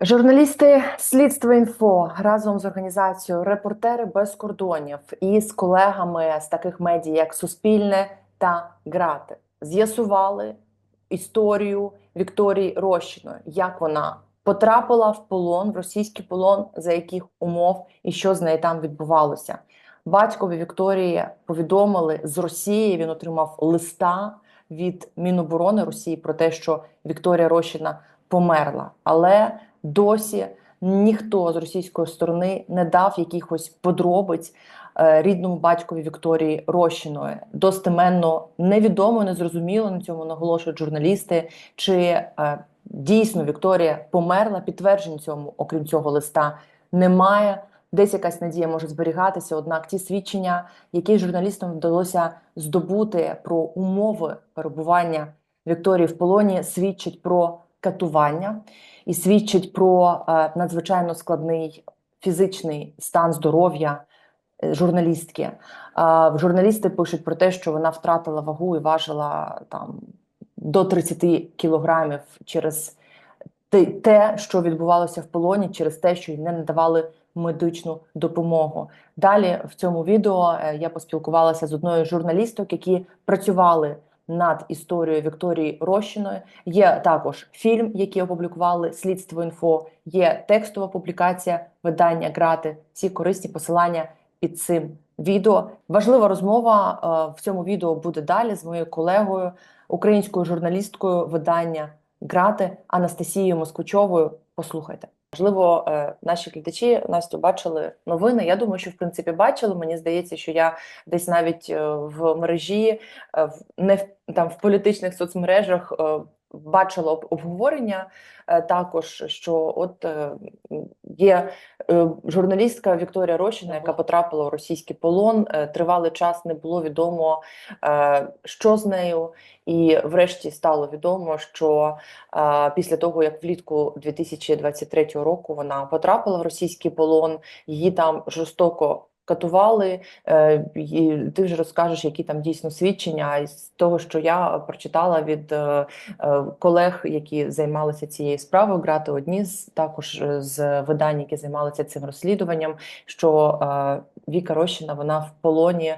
Журналісти Слідство інфо разом з організацією Репортери без кордонів і з колегами з таких медіа, як Суспільне та Грати, з'ясували історію Вікторії Рощиної, як вона потрапила в полон, в російський полон, за яких умов і що з нею там відбувалося. Батькові Вікторії повідомили з Росії. Він отримав листа від Міноборони Росії про те, що Вікторія Рощина померла, але досі ніхто з російської сторони не дав якихось подробиць е, рідному батькові Вікторії Рощиної. Достеменно невідомо, незрозуміло на цьому наголошують журналісти. Чи е, дійсно Вікторія померла? Підтверджень цьому, окрім цього листа, немає. Десь якась надія може зберігатися, однак ті свідчення, які журналістам вдалося здобути про умови перебування Вікторії в полоні, свідчать про катування і свідчить про е, надзвичайно складний фізичний стан здоров'я е, журналістки. Е, журналісти пишуть про те, що вона втратила вагу і важила там до 30 кілограмів через те, що відбувалося в полоні, через те, що їй не надавали медичну допомогу. Далі в цьому відео я поспілкувалася з одною з журналісток, які працювали над історією Вікторії Рощиної. Є також фільм, який опублікували слідство інфо. Є текстова публікація видання грати. Всі корисні посилання під цим відео. Важлива розмова е, в цьому відео буде далі з моєю колегою, українською журналісткою видання грати Анастасією Москвичовою. Послухайте. Можливо, е, наші глядачі Настю бачили новини. Я думаю, що в принципі бачили. Мені здається, що я десь навіть е, в мережі, в не в там в політичних соцмережах бачила обговорення також, що от є журналістка Вікторія Рощина, яка потрапила у російський полон. Тривалий час не було відомо, що з нею, і врешті стало відомо, що після того як влітку 2023 року вона потрапила в російський полон, її там жорстоко катували, е, і ти вже розкажеш, які там дійсно свідчення з того, що я прочитала від е, е, колег, які займалися цією справою, грати одні з також з видань, які займалися цим розслідуванням. Що Віка Рощина вона в полоні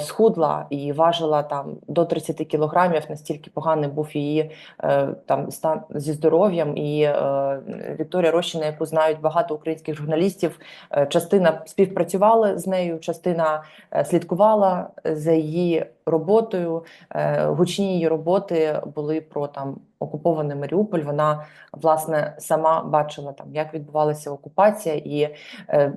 схудла і важила там до 30 кілограмів. Настільки поганий був її е, там стан зі здоров'ям. І е, Вікторія Рощина, яку знають багато українських журналістів, е, частина співпрацювала з нею, частина е, слідкувала за її роботою. Е, гучні її роботи були про там. Окупований Маріуполь, вона власне сама бачила там, як відбувалася окупація, і е,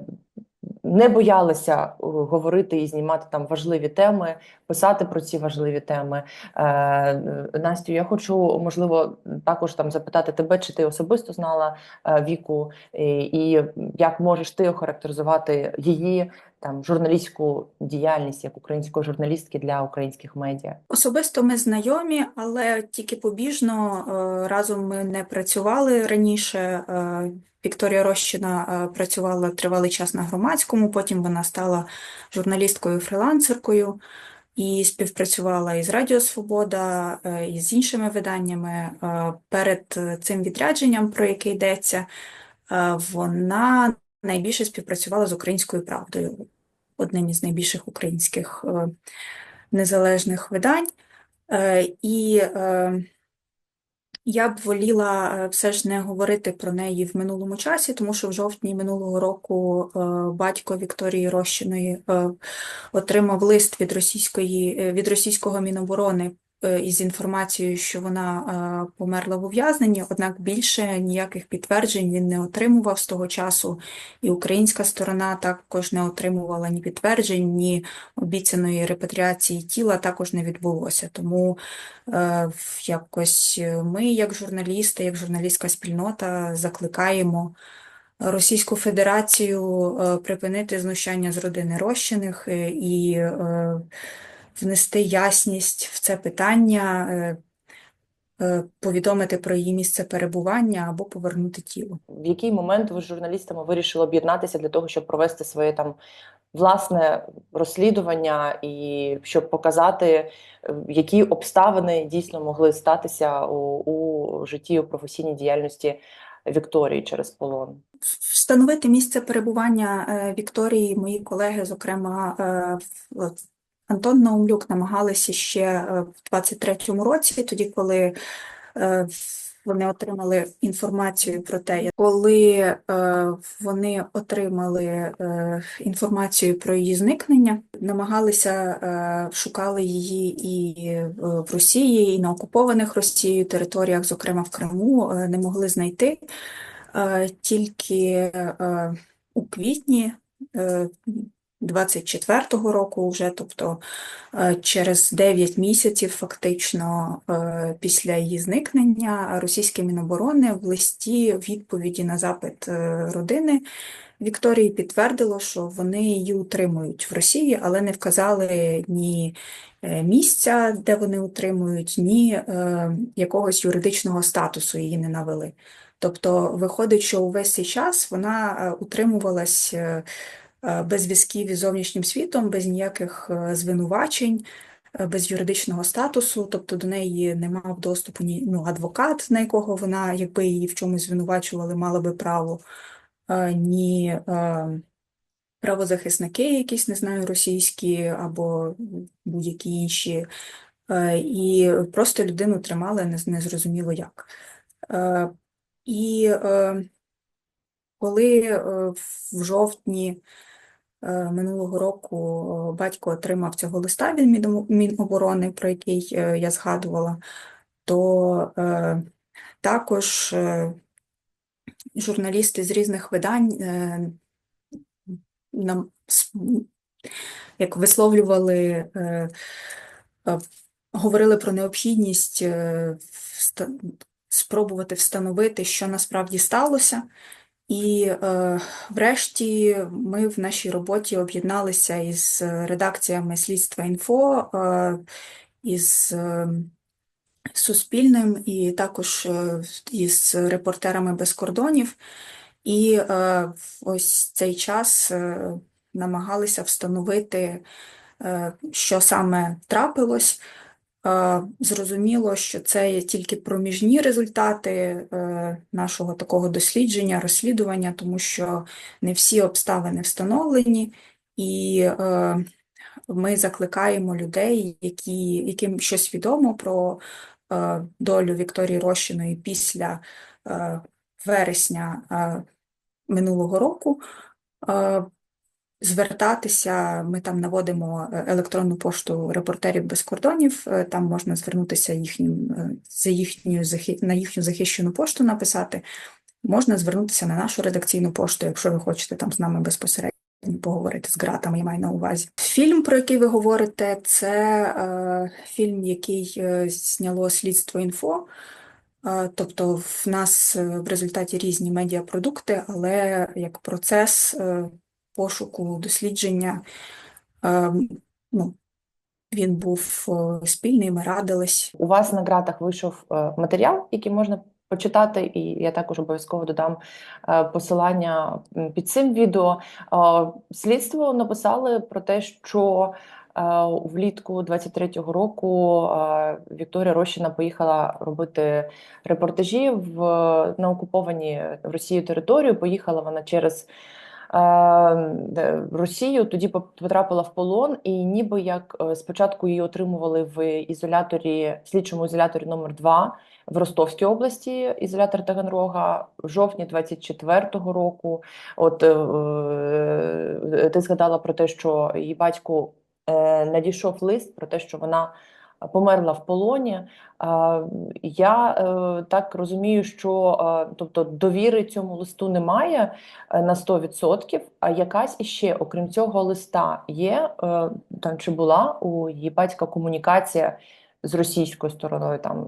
не боялися е, говорити і знімати там важливі теми, писати про ці важливі теми. Е, Настю, я хочу можливо також там запитати тебе, чи ти особисто знала е, віку, і, і як можеш ти охарактеризувати її там журналістську діяльність як української журналістки для українських медіа? Особисто ми знайомі, але тільки побіжно е, разом ми не працювали раніше. Е, Вікторія Рощина е, працювала тривалий час на громадському, потім вона стала журналісткою-фрилансеркою і співпрацювала із Радіо Свобода, і з іншими виданнями. Перед цим відрядженням, про яке йдеться, вона найбільше співпрацювала з українською правдою, одним із найбільших українських незалежних видань. І я б воліла е, все ж не говорити про неї в минулому часі, тому що в жовтні минулого року е, батько Вікторії Рощиної е, отримав лист від російської від російського міноборони із інформацією, що вона е, померла в ув'язненні, однак більше ніяких підтверджень він не отримував з того часу, і українська сторона також не отримувала ні підтверджень, ні обіцяної репатріації тіла також не відбулося. Тому е, якось ми, як журналісти, як журналістська спільнота, закликаємо. Російську Федерацію припинити знущання з родини розчиних і внести ясність в це питання, е, е, повідомити про її місце перебування або повернути тіло. В який момент ви з журналістами вирішили об'єднатися для того, щоб провести своє там власне розслідування і щоб показати, е, які обставини дійсно могли статися у, у житті у професійній діяльності Вікторії через полон? Встановити місце перебування Вікторії мої колеги, зокрема Антон Наумлюк, намагалися ще е, в 23-му році, тоді, коли е, вони отримали інформацію про те, коли е, вони отримали інформацію про її зникнення, намагалися шукали її і в Росії, і на окупованих Росією територіях, зокрема в Криму, не могли знайти. Тільки у квітні 24-го року, вже, тобто е, через 9 місяців, фактично е, після її зникнення, російське Міноборони в листі відповіді на запит е, родини Вікторії підтвердило, що вони її утримують в Росії, але не вказали ні місця, де вони утримують, ні якогось юридичного статусу її не навели. Тобто виходить, що увесь цей час вона утримувалась без зв'язків із зовнішнім світом, без ніяких е, звинувачень, е, без юридичного статусу, тобто до неї не мав доступу ні ну, адвокат, на якого вона, якби її в чомусь звинувачували, мала би право, е, ні е, правозахисники, якісь, не знаю, російські або будь-які інші. Е, І просто людину тримали незрозуміло як. Е, І е, коли е, в жовтні е, минулого року е, батько отримав цього листа від Міноборони, про який е, я згадувала, то е, також е, журналісти з різних видань е, нам як висловлювали, е, е, говорили про необхідність е, спробувати встановити, що насправді сталося. І е, врешті ми в нашій роботі об'єдналися із редакціями Слідства інфо, е, із е, Суспільним і також е, із репортерами без кордонів. І е, ось цей час е, намагалися встановити, е, що саме трапилось. Е, Зрозуміло, що це є тільки проміжні результати е, нашого такого дослідження, розслідування, тому що не всі обставини встановлені, і е, ми закликаємо людей, які, яким щось відомо про долю Вікторії Рощиної після вересня минулого року. Звертатися, ми там наводимо е, електронну пошту репортерів без кордонів, е, там можна звернутися їхнім, е, за їхню, на їхню захищену пошту написати. Можна звернутися на нашу редакційну пошту, якщо ви хочете там з нами безпосередньо поговорити з ґратами, я маю на увазі. Фільм, про який ви говорите, це е, фільм, який зняло слідство інфо. Тобто в нас в результаті різні медіапродукти, але як процес пошуку, дослідження, е, ну, він був е, спільний, ми радились. У вас на ґратах вийшов е, матеріал, який можна почитати, і я також обов'язково додам посилання під цим відео. Слідство написали про те, що влітку 23-го року Вікторія Рощина поїхала робити репортажі в на окуповані Росією територію. Поїхала вона через Росію, тоді потрапила в полон, і ніби як е, спочатку її отримували в ізоляторі, слідчому ізоляторі номер 2 в Ростовській області, ізолятор Таганрога, в жовтні 24-го року. От е, е, ти згадала про те, що її батьку е, надійшов лист про те, що вона померла в полоні. Я е, так розумію, що е, тобто довіри цьому листу немає е, на 100%, а якась іще, окрім цього листа, є там чи була у її батька комунікація з російською стороною, там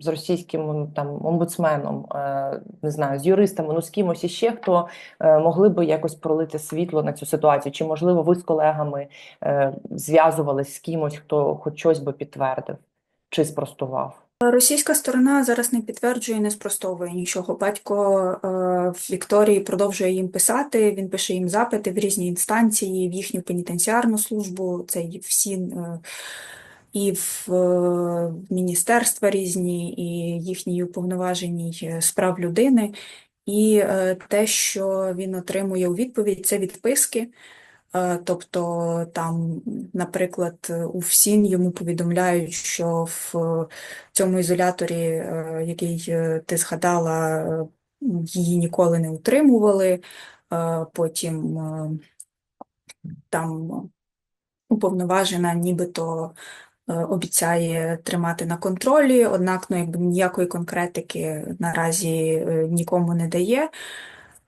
з російським там омбудсменом, е, не знаю, з юристами, ну з кимось іще, хто е, могли би якось пролити світло на цю ситуацію, чи можливо ви з колегами е, зв'язувались з кимось, хто хоч щось би підтвердив чи спростував? Російська сторона зараз не підтверджує, не спростовує нічого. Батько е, Вікторії продовжує їм писати. Він пише їм запити в різні інстанції, в їхню пенітенціарну службу. Це всі е, і в е, міністерства різні, і їхній уповноваженій е, з прав людини. І е, те, що він отримує у відповідь, це відписки. Тобто, там, наприклад, у ФСІН йому повідомляють, що в цьому ізоляторі, який ти згадала, її ніколи не утримували. Потім там уповноважена нібито обіцяє тримати на контролі, однак ну, якби ніякої конкретики наразі е, нікому не дає.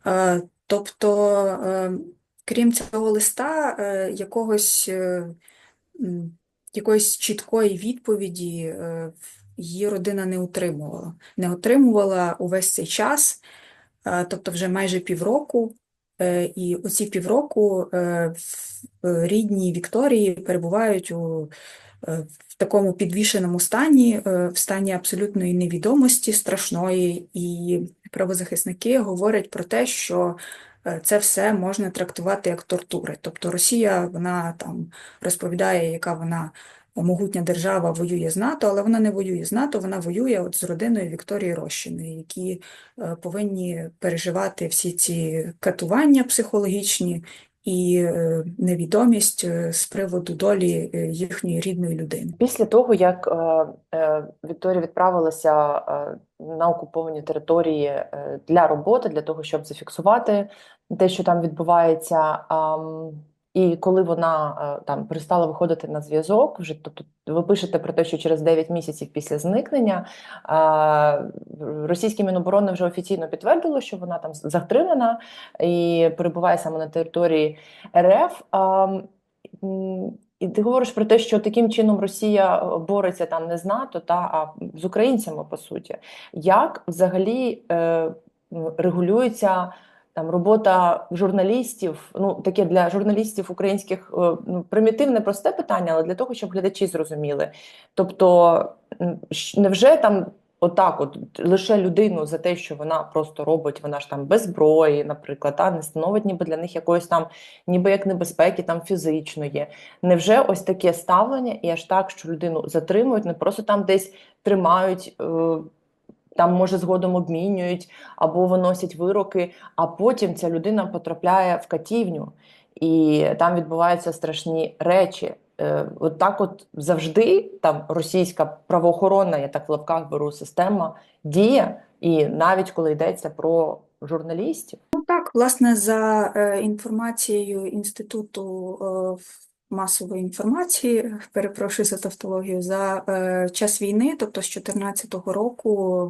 Е, Тобто, е, крім цього листа, е, якогось, е, якоїсь чіткої відповіді е, її родина не отримувала. Не отримувала увесь цей час, е, тобто вже майже півроку. Е, І оці півроку е, рідні Вікторії перебувають у е, в такому підвішеному стані, е, в стані абсолютної невідомості, страшної, і правозахисники говорять про те, що е, це все можна трактувати як тортури. Тобто Росія вона там розповідає, яка вона могутня держава воює з НАТО, але вона не воює з НАТО, вона воює от з родиною Вікторії Рощиної, які е, повинні переживати всі ці катування психологічні і е, невідомість е, з приводу долі е, їхньої рідної людини. Після того, як Вікторія відправилася на окуповані території для роботи, для того, щоб зафіксувати те, що там відбувається, і коли вона е, там перестала виходити на зв'язок, вже тобто ви пишете про те, що через 9 місяців після зникнення російське Міноборони вже офіційно підтвердило, що вона там затримана і перебуває саме на території РФ. І ти говориш про те, що таким чином Росія е, бореться там не з НАТО, та а з українцями по суті. Як взагалі е, регулюється там робота журналістів? Ну таке для журналістів українських е, ну, примітивне просте питання, але для того, щоб глядачі зрозуміли. Тобто, невже там отак, от лише людину за те, що вона просто робить, вона ж там без зброї, наприклад, та не становить ніби для них якоїсь там, ніби як небезпеки там фізичної. Невже ось таке ставлення і аж так, що людину затримують, не просто там десь тримають, е, там може згодом обмінюють або виносять вироки, а потім ця людина потрапляє в катівню, і там відбуваються страшні речі. Е, От так от завжди там російська правоохоронна, я так в лапках беру система, діє, і навіть коли йдеться про журналістів. Ну так, власне, за е, інформацією Інституту е, масової інформації, перепрошую за тавтологію, за е, час війни, тобто з 2014 року,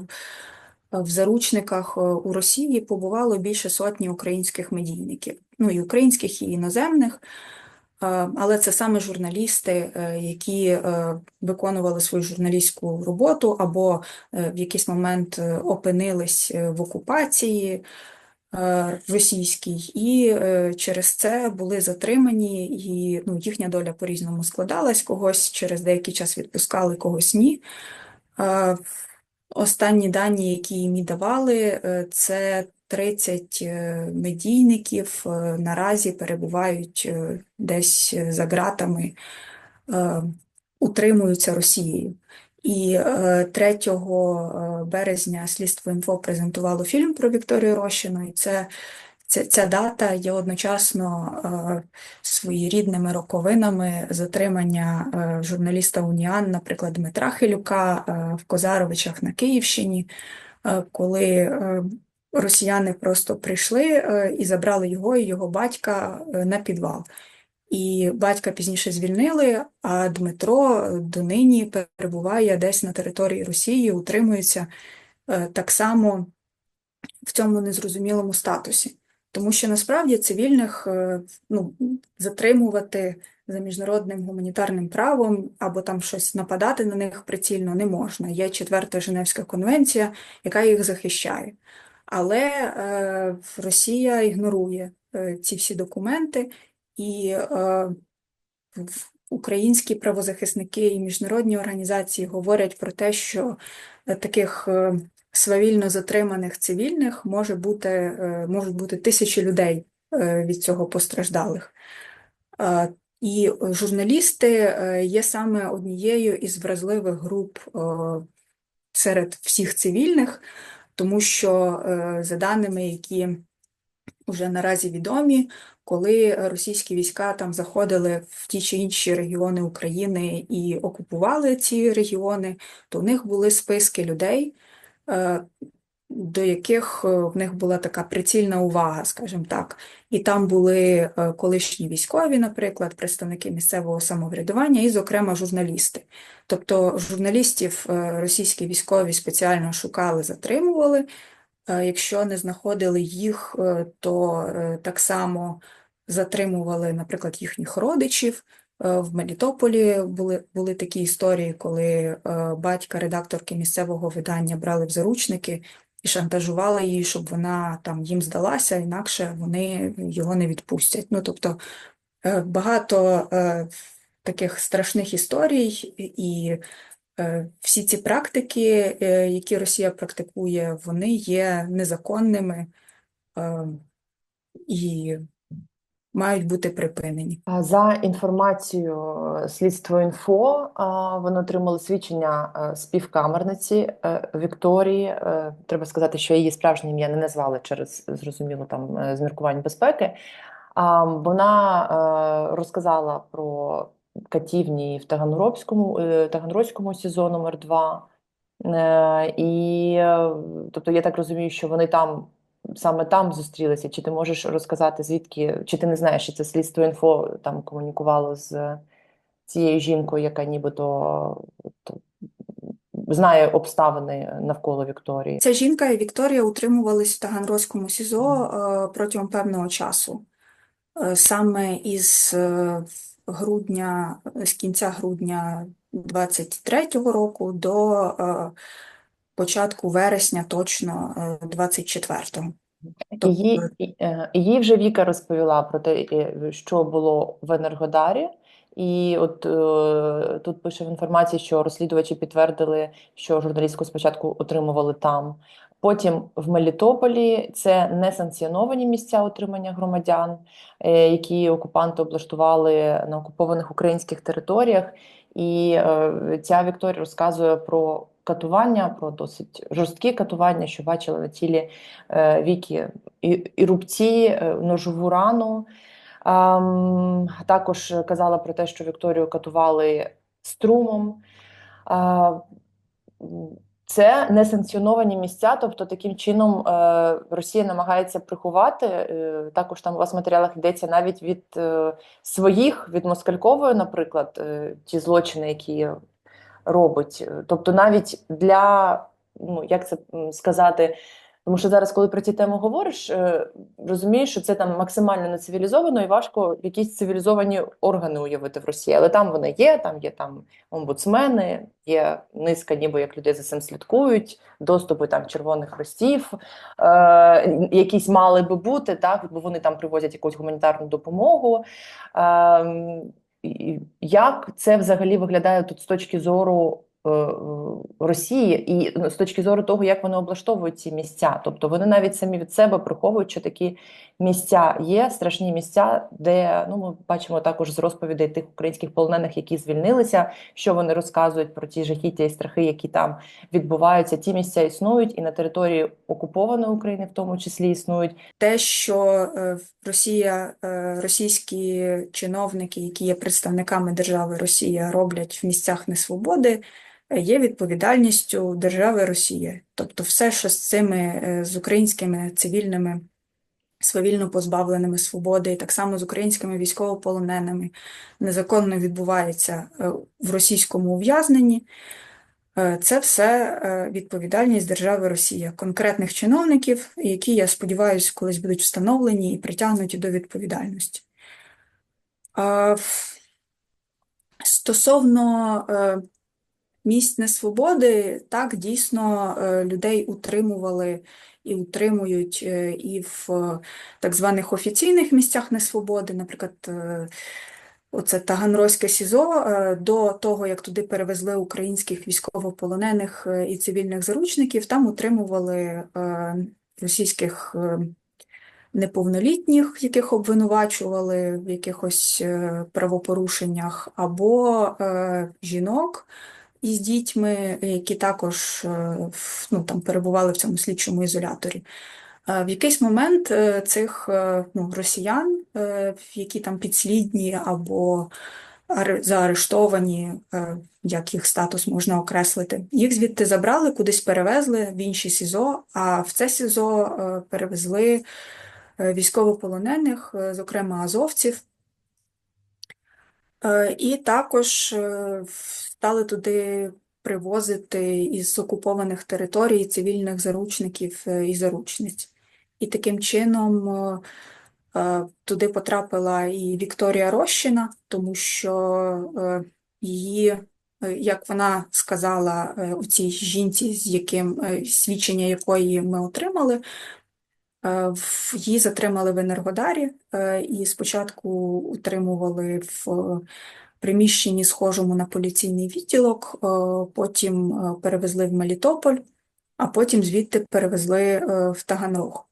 в- заручниках е, у Росії побувало більше сотні українських медійників, ну і українських, і іноземних. Е, Але це саме журналісти, е, які виконували свою журналістську роботу або в якийсь момент опинились в окупації російській, і е, через це були затримані, і ну, їхня доля по-різному складалась, когось через деякий час відпускали, когось ні. Е, Останні дані, які їм давали, е, це 30 е, медійників е, наразі перебувають е, десь е, за ґратами, е, утримуються Росією. І е, 3 березня слідство інфо презентувало фільм про Вікторію Рощину, і це, ця, ця дата є одночасно е, своєрідними роковинами затримання е, журналіста Уніан, наприклад, Дмитра Хилюка е, в Козаровичах на Київщині, е, коли е, росіяни просто прийшли е, і забрали його і його батька е, на підвал. І батька пізніше звільнили, а Дмитро донині перебуває десь на території Росії, утримується е, так само в цьому незрозумілому статусі. Тому що насправді цивільних е, ну, затримувати за міжнародним гуманітарним правом або там щось нападати на них прицільно не можна. Є четверта Женевська конвенція, яка їх захищає. Але е, Росія ігнорує е, ці всі документи, і е, українські правозахисники і міжнародні організації говорять про те, що е, таких е, свавільно затриманих цивільних може бути, можуть бути тисячі людей від цього постраждалих. І журналісти є саме однією із вразливих груп серед всіх цивільних, тому що за даними, які вже наразі відомі, коли російські війська там заходили в ті чи інші регіони України і окупували ці регіони, то в них були списки людей, е, до яких е, в них була така прицільна увага, скажімо так. І там були е, колишні військові, наприклад, представники місцевого самоврядування, і, зокрема, журналісти. Тобто журналістів російські військові спеціально шукали, затримували. Якщо не знаходили їх, то так само затримували, наприклад, їхніх родичів. Е, В Мелітополі були, були такі історії, коли е, батька редакторки місцевого видання брали в заручники і шантажували її, щоб вона там їм здалася, інакше вони його не відпустять. Ну, тобто е, багато таких страшних історій, і всі ці практики, які Росія практикує, вони є незаконними і мають бути припинені. За інформацією е, слідство інфо, вони отримали свідчення е, співкамерниці е, Вікторії. Е, Треба сказати, що її справжнє ім'я не назвали через зрозуміло там е, з міркувань безпеки. Вона е, розказала про катівні в Таганрозькому, е, Таганрозькому СІЗО номер 2 Е, І, е, тобто, я так розумію, що вони там саме там зустрілися. Чи ти можеш розказати, звідки, чи ти не знаєш, що це слідство інфо там комунікувало з цією жінкою, яка нібито знає обставини навколо Вікторії? Ця жінка і Вікторія утримувались в Таганрозькому СІЗО е, протягом певного часу. Е, Саме із е, грудня, з кінця грудня 23-го року до е, початку вересня точно е, 24-го. Її, Тобто і- е, вже Віка розповіла про те, що було в Енергодарі. І от е, тут пише в інформації, що розслідувачі підтвердили, що журналістку спочатку отримували там. Потім в Мелітополі це несанкціоновані місця отримання громадян, е, які окупанти облаштували на окупованих українських територіях. І е, ця Вікторія розказує про катування, про досить жорсткі катування, що бачили на тілі е, і рубці, е, ножову рану. Ам, також казала про те, що Вікторію катували струмом. М, Це несанкціоновані місця, тобто таким чином е, Росія намагається приховати. е, Також там у вас в матеріалах йдеться навіть від е, своїх, від Москалькової, наприклад, е, ті злочини, які робить. Тобто навіть для, ну як це сказати, тому що зараз, коли про ці теми говориш, е, розумієш, що це там максимально нецивілізовано і важко якісь цивілізовані органи уявити в Росії. Але там вони є, там є там омбудсмени, є низка, ніби як людей за цим слідкують, доступи там червоних хрестів, е, якісь мали би бути, так, бо вони там привозять якусь гуманітарну допомогу. Е, як це взагалі виглядає тут з точки зору Росії і ну, з точки зору того, як вони облаштовують ці місця? Тобто вони навіть самі від себе приховують, що такі місця є, страшні місця, де ну ми бачимо також з розповідей тих українських полонених, які звільнилися, що вони розказують про ті жахіття і страхи, які там відбуваються. Ті місця існують, і на території окупованої України, в тому числі, існують. те, що е, Росія, е, російські чиновники, які є представниками держави Росія, роблять в місцях несвободи, е, є відповідальністю держави Росія. Тобто все, що з цими е, з українськими цивільними свавільно позбавленими свободи, і так само з українськими військовополоненими, незаконно відбувається е, в російському ув'язненні. Е, Це все відповідальність держави Росія, конкретних чиновників, які, я сподіваюся, колись будуть встановлені і притягнуті до відповідальності. Стосовно місць несвободи, так, дійсно, е, людей утримували і утримують е, і в е, так званих офіційних місцях несвободи, наприклад, Оце Таганрозьке СІЗО до того, як туди перевезли українських військовополонених і цивільних заручників, там утримували російських неповнолітніх, яких обвинувачували в якихось правопорушеннях, або жінок, із дітьми, які також е, ну, там, перебували в цьому слідчому ізоляторі. Е, В якийсь момент е, цих ну, росіян, які там підслідні або аре- заарештовані, як їх статус можна окреслити, їх звідти забрали, кудись перевезли в інші СІЗО, а в це СІЗО перевезли військовополонених, зокрема азовців. Е, І також е, стали туди привозити із окупованих територій цивільних заручників е, і заручниць. І таким чином туди потрапила і Вікторія Рощина, тому що її, як вона сказала у цій жінці, з яким свідчення якої ми отримали, Її затримали в Енергодарі е, і спочатку утримували в е, приміщенні, схожому на поліційний відділок, е, потім е, перевезли в Мелітополь, а потім звідти перевезли е, в Таганрог.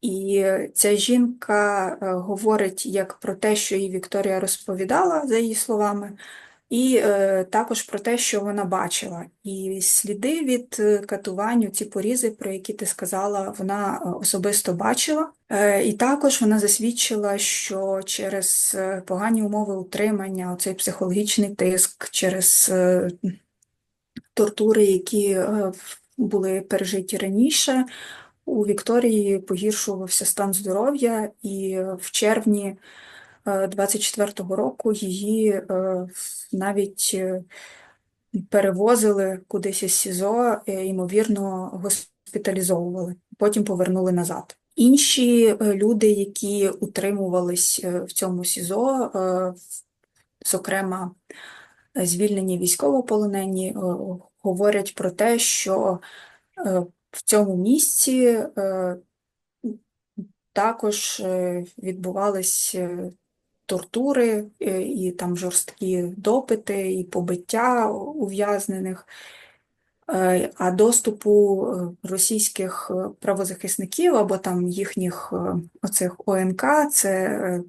І ця жінка е, говорить як про те, що їй Вікторія розповідала, за її словами, і е, також про те, що вона бачила. І сліди від е, катувань, ці порізи, про які ти сказала, вона е, особисто бачила. І також вона засвідчила, що через погані умови утримання, оцей психологічний тиск, через тортури, які були пережиті раніше, у Вікторії погіршувався стан здоров'я, і в червні е, 24-го року її навіть е, перевозили кудись із СІЗО, е, ймовірно, госпіталізовували, потім повернули назад. Інші е, люди, які утримувались в цьому СІЗО, зокрема, звільнені військовополонені, говорять про те, що в цьому місці також відбувались тортури е, і там жорсткі допити, і побиття ув'язнених. Е, А доступу е, російських правозахисників або там їхніх оцих ОНК, це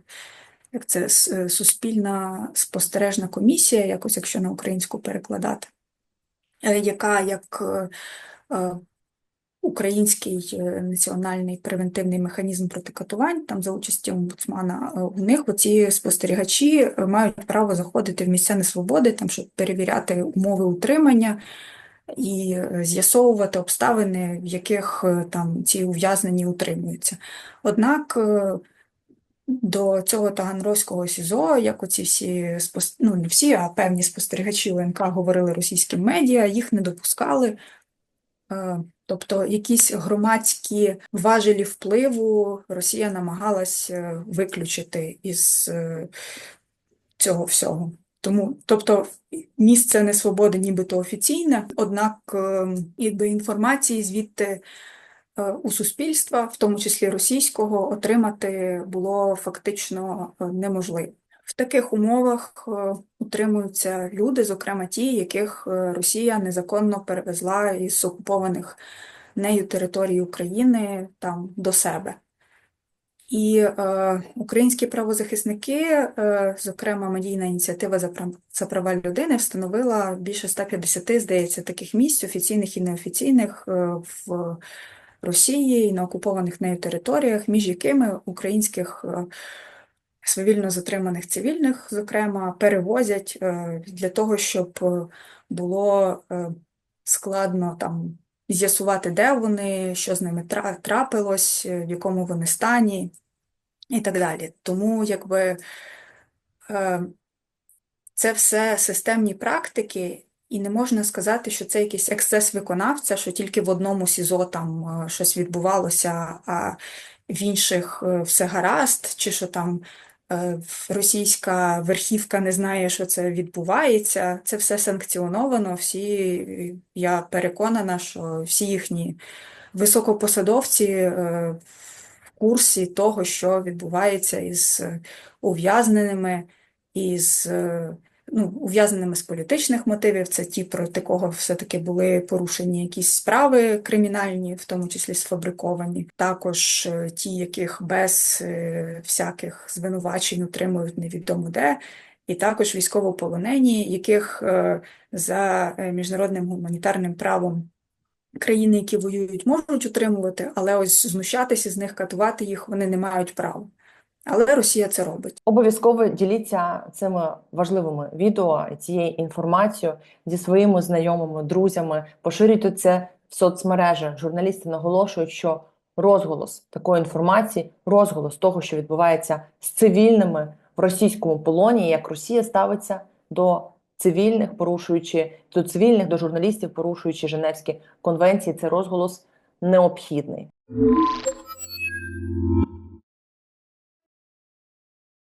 як це суспільна спостережна комісія, якось якщо на українську перекладати, яка як український е, національний превентивний механізм проти катувань, там за участі омбудсмана, е, у них оці спостерігачі е, мають право заходити в місця несвободи, там, щоб перевіряти умови утримання і з'ясовувати обставини, в яких там ці ув'язнені утримуються. Однак до цього Таганрозького СІЗО, як оці всі ну не всі, а певні спостерігачі УНК говорили російським медіа, їх не допускали. Е, Тобто якісь громадські важелі впливу Росія намагалась е, виключити із е, цього всього. Тому, тобто, місце несвободи нібито офіційне, однак е, якби інформації звідти е, у суспільства, в тому числі російського, отримати було фактично е, неможливо. В таких умовах е, утримуються люди, зокрема ті, яких е, Росія незаконно перевезла із окупованих нею територій України там до себе. І е, українські правозахисники, е, зокрема медійна ініціатива за прав, за права людини, встановила більше 150, здається, таких місць, офіційних і неофіційних, е, в Росії і на окупованих нею територіях, між якими українських е, свавільно затриманих цивільних, зокрема, перевозять е, для того, щоб е, було е, складно там з'ясувати, де вони, що з ними трапилось, в якому вони стані і так далі. Тому якби це все системні практики, і не можна сказати, що це якийсь ексцес виконавця, що тільки в одному СІЗО там щось відбувалося, а в інших все гаразд, чи що там російська верхівка не знає, що це відбувається. Це все санкціоновано. Всі, я переконана, що всі їхні високопосадовці е, в курсі того, що відбувається із ув'язненими, із е, ну, ув'язненими з політичних мотивів. Це ті, проти кого все-таки були порушені якісь справи кримінальні, в тому числі сфабриковані. Також е, ті, яких без е, всяких звинувачень утримують невідомо де. і також військовополонені, яких е, за міжнародним гуманітарним правом країни, які воюють, можуть утримувати, але ось знущатися з них, катувати їх вони не мають права. Але Росія це робить. Обов'язково діліться цими важливими відео цією інформацією зі своїми знайомими, друзями. Поширюйте це в соцмережах. Журналісти наголошують, що розголос такої інформації, розголос того, що відбувається з цивільними в російському полоні, як Росія ставиться до цивільних, порушуючи до цивільних, до журналістів, порушуючи Женевські конвенції. Це розголос необхідний.